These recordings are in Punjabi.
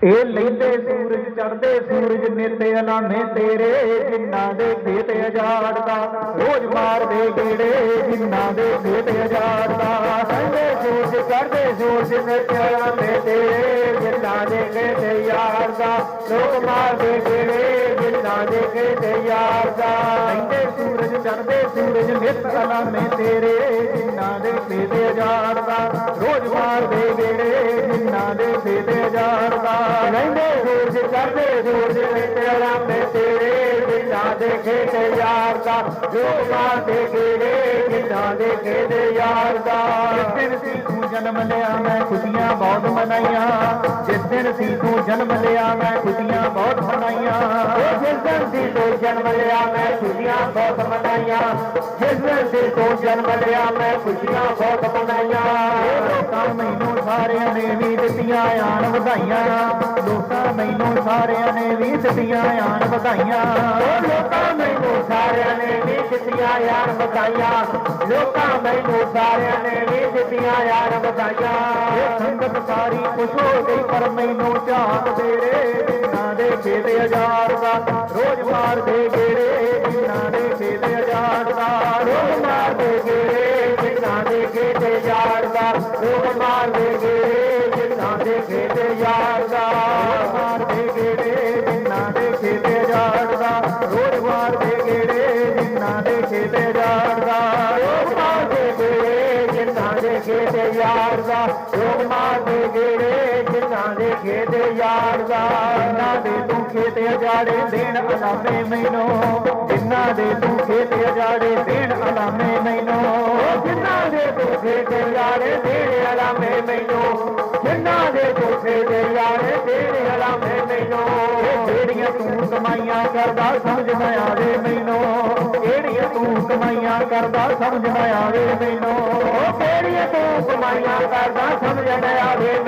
ਇਹ ਲੈਂਦੇ ਸੂਰਜ ਚੜਦੇ ਸੂਰਜ ਨੇਤੇ ਅਲਾਮੇ ਤੇਰੇ ਜਿਨ੍ਹਾਂ ਦੇ ਖੇਤ ਅਜਾੜਦਾ ਰੋਜ਼ ਮਾਰਦੇ ਗੇੜੇ ਜਿਨ੍ਹਾਂ ਦੇ ਖੇਤ ਅਜਾੜਦਾ ਲੈਂਦੇ ਸੂਰਜ ਚੜਦੇ ਸੂਰਜ ਨੇਤੇ ਅਲਾਮੇ ਤੇਰੇ ਜਿਨ੍ਹਾਂ ਦੇ ਖੇਤ ਯਾਰਦਾ ਰੋਜ਼ ਮਾਰਦੇ ਗੇੜੇ ਜਿਨ੍ਹਾਂ ਦੇ ਖੇਤ ਯਾਰਦਾ ਲੈਂਦੇ ਸੂਰਜ ਚੜਦੇ ਸੂਰਜ ਨਿਤ ਅਲਾਮੇ ਤੇਰੇ ਜਿਨ੍ਹਾਂ ਦੇ ਖੇਤ ਅਜਾੜਦਾ ਰੋਜ਼ ਮਾਰਦੇ ਗੇੜੇ ਜਿਨ੍ਹਾਂ ਦੇ ਖੇਤ ਅਜਾੜਦਾ ਲੈਂਦੇ ਸੂਰਜ ਚੜਦੇ ਸੂਰਜ ਨਿਤ ਅਲਾਮੇ ਤੇਰੇ ਜਿਨ੍ਹਾਂ ਦੇ ਖੇਤ ਯਾਰਦਾ। ਲੋਕ ਮਾਰਦੇ ਗੇੜੇ ਜਿਨ੍ਹਾਂ ਦੇ ਖੇਤ ਯਾਰਦਾ। ਜਿਸ ਦਿਨ ਸੀ ਤੂੰ ਜਨਮ ਲਿਆ, ਮੈਂ ਖੁਸ਼ੀਆਂ ਬਹੁਤ ਮਨਾਈਆਂ। ਜਿਸ ਦਿਨ ਸੀ ਤੂੰ ਜਨਮ ਲਿਆ, ਮੈਂ ਖੁਸ਼ੀਆਂ ਬਹੁਤ ਮਨਾਈਆਂ। ਜਿਸ ਦਿਨ ਸੀ ਤੂੰ ਜਨਮ ਲਿਆ, ਮੈਂ ਬਹੁਤ ਮਨਾਈਆਂ ਜਿਸ ਦਿਨ ਸੀ ਜਨਮ ਲਿਆ, ਮੈਂ ਖੁਸ਼ੀਆਂ ਬਹੁਤ ਮਨਾਈਆਂ। ਲੋਕਾਂ ਮੈਨੂੰ ਸਾਰਿਆਂ ਨੇ ਵੀ ਦਿੱਤੀਆਂ, ਆਣ ਵਧਾਈਆਂ। ਲੋਕਾਂ ਮੈਨੂੰ ਸਾਰਿਆਂ ਨੇ ਵੀ ਦਿੱਤੀਆਂ, ਆਣ ਵਧਾਈਆਂ। ਲੋਕਾਂ ਮੈਨੂੰ ਸਾਰਿਆਂ ਨੇ ਵੀ ਦਿੱਤੀਆਂ, ਆਣ ਵਧਾਈਆਂ। ਲੋਕਾਂ ਮੈਨੂੰ ਸਾਰਿਆਂ ਨੇ ਵੀ ਦਿੱਤੀਆਂ, ਆਣ ਵਧਾਈਆਂ। ਇਹ ਸੰਗਤ ਸਾਰੀ ਖੁਸ਼ ਹੋ ਗਈ, ਪਰ ਮੈਨੂੰ ਝਾਕ ਤੇਰੇ ਜਿਨ੍ਹਾਂ ਦੇ ਖੇਤ ਹਜ਼ਾਰ ਦਾ ਰੋਜ਼ ਮਾਰਦੇ ਜਿਨ੍ਹਾਂ ਤੇ ਖੇਤ ਹਜ਼ਾਰ ਦਾ ਰੋਜ਼ ਮਾਰਦੇ ਗੇੜੇ ਜਿਨ੍ਹਾਂ ਦੇ ਖੇਤ ਹਜ਼ਾਰ ਦਾ। ਰੋਜ਼ ਮਾਰਦੇ ਗੇੜੇ ਜਿਨ੍ਹਾਂ ਦੇ ਖੇਤ ਦਾ। ਰੋਜ਼ ਮਾਰਦੇ ਗੇੜੇ ਜਿਨ੍ਹਾਂ ਦੇ ਖੇਤ ਹਜ਼ਾਰ ਦਾ। ਰੋਜ਼ ਮਾਰਦੇ ਗੇੜੇ ਜਿਨ੍ਹਾਂ ਦੇ ਖੇਤ ਯਾਰ ਦਾ। ਰੋਜ਼ ਮਾਰਦੇ ਗੇੜੇ ਜਿਨ੍ਹਾਂ ਦੇ ਖੇਤ ਯਾਰ ਦਾ। ਜਿਨ੍ਹਾਂ ਦੇ ਤੂੰ ਖੇਤ ਅਜਾੜੇ ਦੇਣ ਅਲਾਮੇ ਮੈਨੂੰ। ਜਿਨ੍ਹਾਂ ਦੇ ਤੂੰ ਖੇਤ ਅਜਾੜੇ ਦੇਣ ਅਲਾਮੇ ਮੈਨੂੰ। ਜਿਨ੍ਹਾਂ ਦੇ ਤੂੰ ਤੇਰੇ ਅਜਾੜੇ ਦੇਣ ਅਲਾਮੇ ਮੈਨੂੰ। ਜਿਨ੍ਹਾਂ ਦੇ ਤੂੰ ਖੇਤ ਅਜਾੜੇ ਦੇਣ ਅਲਾਮੇ ਮੈਨੂੰ ਜਿਹੜੀਆਂ ਤੂੰ ਕਮਾਈਆਂ ਕਰਦਾ, ਸਮਝ ਨਾ ਆਵੇ ਮੈਨੂੰ। ਜਿਹੜੀਆਂ ਤੂੰ ਕਮਾਈਆਂ ਕਰਦਾ, ਸਮਝ ਨਾ ਆਵੇ ਮੈਨੂੰ। ਕਿਹੜੀਆਂ ਤੂੰ ਕਮਾਈਆਂ ਕਰਦਾ, ਸਮਝ ਨਾ ਆਵੇ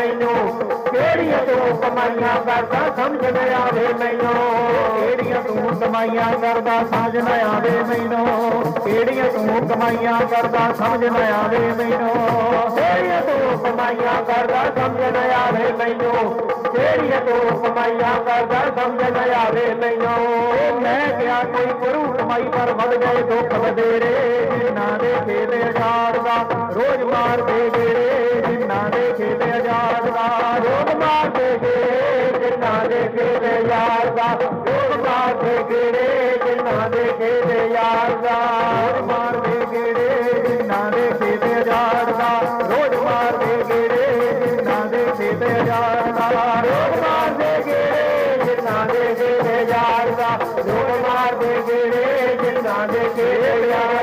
ਮੈਨੂੰ ਕਿਹੜੀਆਂ ਤੂੰ ਕਮਾਈਆਂ ਕਰਦਾ ਸਮਝ ਨਾ ਆਵੇ ਮੈਨੂੰ? ਕਿਹੜੀਆਂ ਤੂੰ ਕਮਾਈਆਂ ਕਰਦਾ ਸਮਝ ਨਾ ਆਵੇ ਮੈਨੂੰ? ਕਿਹੜੀਆਂ ਤੂੰ ਕਮਾਈਆਂ ਕਰਦਾ ਸਮਝ ਨਾ ਆਵੇ ਮੈਨੂੰ? ਕਿਹੜੀਆਂ ਤੂੰ ਕਮਾਈਆਂ ਕਰਦਾ ਸਮਝ ਨਾ ਆਵੇ ਮੈਨੂੰ? ਕਿਹੜੀਆਂ ਤੂੰ ਕਮਾਈਆਂ ਕਰਦਾ ਸਮਝ ਨਾ ਆਵੇ ਮੈਨੂੰ? ਮੈਂ ਕਿਹਾ ਕੋਈ ਕਰੂ ਕਮਾਈ ਪਰ ਵੱਧ ਗਏ ਦੁੱਖ ਵਧੇਰੇ। ਜਿਨ੍ਹਾਂ ਦੇ ਖੇਤ ਅਜਾੜ ਦਾ ਰੋਜ਼ ਮਾਰਦੇ ਗੇੜੇ। ਰੋਜ਼ ਮਾਰਦੇ ਗੇੜੇ ਜਿਨ੍ਹਾਂ ਦੇ ਖੇਤ ਯਾਰ